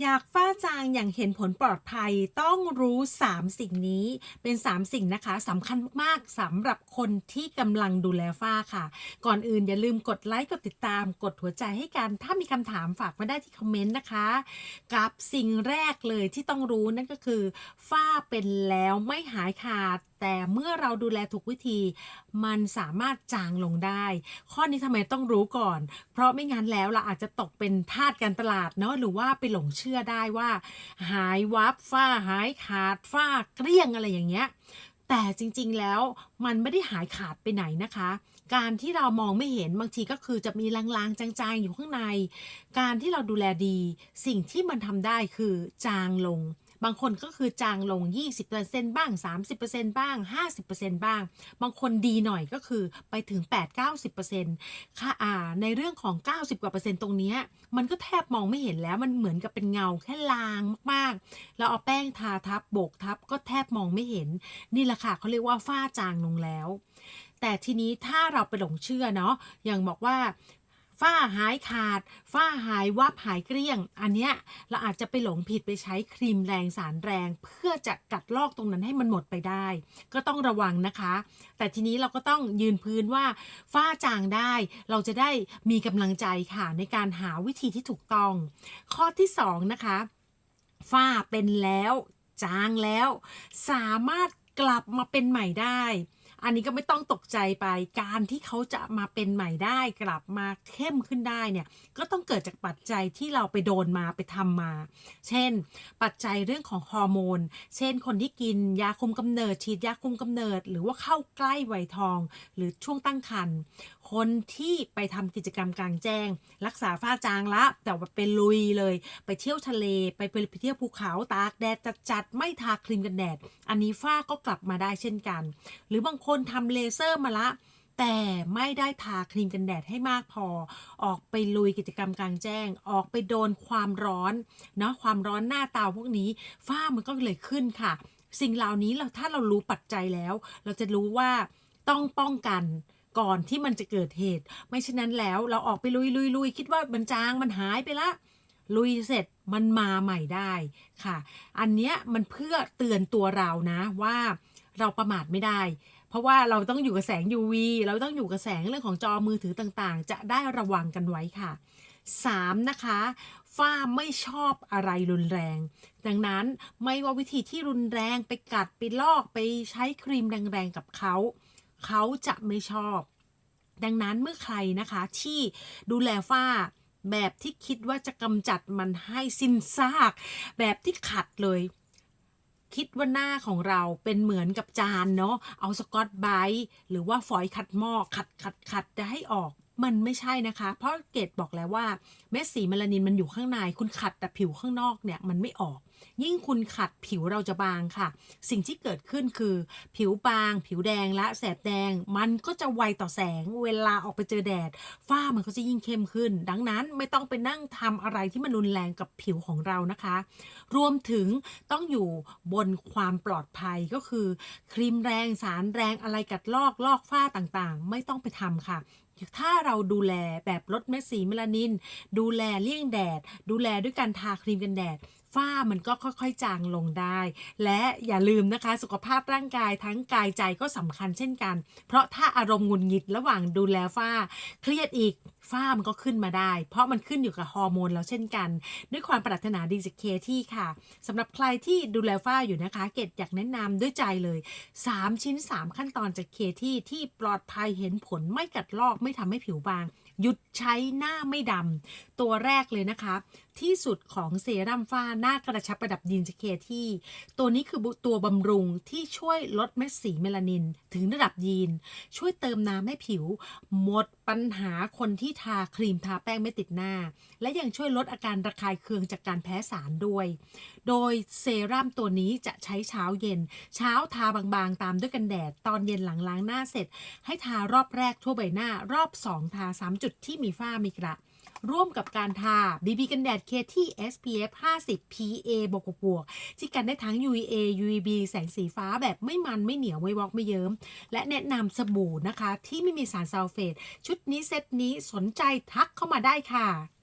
อยากฝ้าจางอย่างเห็นผลปลอดภัยต้องรู้ 3 สิ่งนี้เป็น 3 สิ่งนะคะสำคัญมากสำหรับคนที่กำลังดูแลฝ้าค่ะ ก่อนอื่นอย่าลืมกดไลค์กดติดตาม กดหัวใจให้กัน ถ้ามีคำถามฝากมาได้ที่คอมเมนต์นะคะ กับสิ่งแรกเลยที่ต้องรู้นั่นก็คือ ฝ้าเป็นแล้วไม่หายขาด แต่เมื่อเราดูแลถูกวิธี มันสามารถจางลงได้ ข้อนี้ทำไมต้องรู้ก่อน เพราะไม่งั้นแล้วเราอาจจะตกเป็นทาสการตลาดเนาะหรือว่าไปหลงเชื่อได้ว่า หายวับฝ้าหายขาดฝ้าเกลี้ยงอะไรอย่างเงี้ยแต่จริงๆ แล้วมันไม่ได้หายขาดไปไหนนะคะ การที่เรามองไม่เห็นบางทีก็คือจะมีลางๆ จางๆ อยู่ข้างใน การที่เราดูแลดี สิ่งที่มันทำได้คือจางลง บางคนก็คือจางลง 20%บ้าง 30%บ้าง 50%บ้าง บางคนดีหน่อยก็คือไปถึง 8-90%ค่ะอ่าในเรื่องของ 90 กว่าเปอร์เซ็นต์ตรงนี้มันก็แทบมองไม่เห็นแล้วมันเหมือนกับเป็นเงาแค่ลางมากๆ เราเอาแป้งทาทับโบกทับก็แทบมองไม่เห็น นี่แหละค่ะเขาเรียกว่าฝ้าจางลงแล้ว แต่ทีนี้ถ้าเราไปหลงเชื่อเนาะอย่างบอกว่า ฝ้าหายขาด ฝ้าหายวับหายเกลี้ยง อันเนี้ยเราอาจจะไปหลงผิดไปใช้ครีมแรงสารแรง เพื่อจะกัดลอกตรงนั้นให้มันหมดไปได้ ก็ต้องระวังนะคะ แต่ทีนี้เราก็ต้องยืนพื้นว่าฝ้าจางได้ เราจะได้มีกำลังใจค่ะในการหาวิธีที่ถูกต้อง ข้อที่สองนะคะฝ้าเป็นแล้ว จางแล้ว สามารถกลับมาเป็นใหม่ได้ อันนี้ก็ไม่ต้องตกใจไป การที่เขาจะมาเป็นใหม่ได้กลับมาเข้มขึ้นได้เนี่ยก็ต้องเกิดจากปัจจัยที่เราไปโดนมาไปทำมา เช่น ปัจจัยเรื่องของฮอร์โมน เช่น คนที่กินยาคุมกำเนิดฉีดยาคุมกำเนิด หรือว่าเข้าใกล้วัยทอง หรือช่วงตั้งครรภ์คนที่ไปทำกิจกรรมกลางแจ้ง รักษาฝ้าจางละ แต่ว่าเป็นลุยเลย ไปเที่ยวทะเลไปไปไปเที่ยวภูเขาตากแดดจัดๆไม่ทาครีมกันแดด อันนี้ฝ้าก็กลับมาได้เช่นกัน หรือบางคนนทำเลเซอร์มาละ แต่ไม่ได้ทาครีมกันแดดให้มากพอ ออกไปลุยกิจกรรมกลางแจ้ง ออกไปโดนความร้อนเนาะความร้อนหน้าตาพวกนี้ฝ้ามันก็เลยขึ้นค่ะ สิ่งเหล่านี้เราถ้าเรารู้ปัจจัยแล้ว เราจะรู้ว่าต้องป้องกันก่อนที่มันจะเกิดเหตุ ไม่เช่นนั้นแล้วเราออกไปลุยลุยลุยคิดว่ามันจางมันหายไปละลุยเสร็จมันมาใหม่ได้ค่ะ อันเนี้ยมันเพื่อเตือนตัวเรานะว่าเราประมาทไม่ได้ เพราะว่าเราต้องอยู่กับแสง UV เราต้องอยู่กับแสงเรื่องของจอมือถือต่างๆ จะได้ระวังกันไว้ค่ะ 3. นะคะฝ้าไม่ชอบอะไรรุนแรง ดังนั้นไม่ว่าวิธีที่รุนแรงไปกัดไปลอกไปใช้ครีมแรงๆกับเขา เขาจะไม่ชอบ ดังนั้นเมื่อใครนะคะที่ดูแลฝ้าแบบที่คิดว่าจะกำจัดมันให้สิ้นซาก แบบที่ขัดเลย คิดว่าหน้าของเราเป็นเหมือนกับจานเนาะเอาสกอตไบต์หรือว่าฝอยขัดหม้อขัดขัดขัดจะให้ออกมันไม่ใช่นะคะ เพราะเกดบอกแล้วว่าเม็ดสีเมลานินมันอยู่ข้างใน คุณขัดแต่ผิวข้างนอกเนี่ยมันไม่ออก ยิ่งคุณขัดผิวเราจะบางค่ะ สิ่งที่เกิดขึ้นคือ ผิวบาง ผิวแดงและแสบแดง มันก็จะไวต่อแสง เวลาออกไปเจอแดด ฝ้ามันก็จะยิ่งเข้มขึ้น ดังนั้นไม่ต้องไปนั่งทำอะไรที่มันรุนแรงกับผิวของเรานะคะ รวมถึงต้องอยู่บนความปลอดภัยก็คือ ครีมแรงสารแรงอะไรกัดลอกลอกฝ้าต่างๆ ไม่ต้องไปทำค่ะถ้าเราดูแลแบบลดเม็ดสีเมลานิน ดูแลเลี่ยงแดด ดูแลด้วยการทาครีมกันแดด ฝ้ามันก็ค่อยๆ จางลงได้ และอย่าลืมนะคะสุขภาพร่างกายทั้งกายใจก็สำคัญเช่นกัน เพราะถ้าอารมณ์หงุดหงิดระหว่างดูแลฝ้า เครียดอีกฝ้ามันก็ขึ้นมาได้ เพราะมันขึ้นอยู่กับฮอร์โมนแล้วเช่นกัน ด้วยความปรารถนาดีจากเคที่ค่ะสำหรับใครที่ดูแลฝ้าอยู่นะคะ เกดอยากแนะนำด้วยใจเลย 3 ชิ้น 3 ขั้นตอนจากเคที่ที่ปลอดภัยเห็นผลไม่กัดลอกไม่ทำให้ผิวบาง หยุดใช้หน้าไม่ดำตัวแรกเลยนะคะ ที่สุดของเซรั่มฝ้าหน้ากระชับประดับยีนจากเคที่ ตัวนี้คือตัวบำรุงที่ช่วยลดเม็ดสีเมลานิน ถึงระดับยีน ช่วยเติมน้ำให้ผิว หมดปัญหาคนที่ทาครีมทาแป้งไม่ติดหน้า และยังช่วยลดอาการระคายเคืองจากการแพ้สารด้วย โดยเซรั่มตัวนี้จะใช้เช้าเย็น เช้าทาบางๆ ตามด้วยกันแดด ตอนเย็นหลังล้างหน้าเสร็จ ให้ทารอบแรกทั่วใบหน้ารอบ 2 ทา 3 จุดที่มีฝ้ามีกระ ร่วมกับการทา BB กันแดดเคที่ SPF 50 PA บวกบวกที่กันได้ทั้ง UVA UVB แสงสีฟ้าแบบไม่มันไม่เหนียวไม่วอกไม่เยิ้ม และแนะนำสบู่นะคะ ที่ไม่มีสารซัลเฟต ชุดนี้เซตนี้สนใจทักเข้ามาได้ค่ะ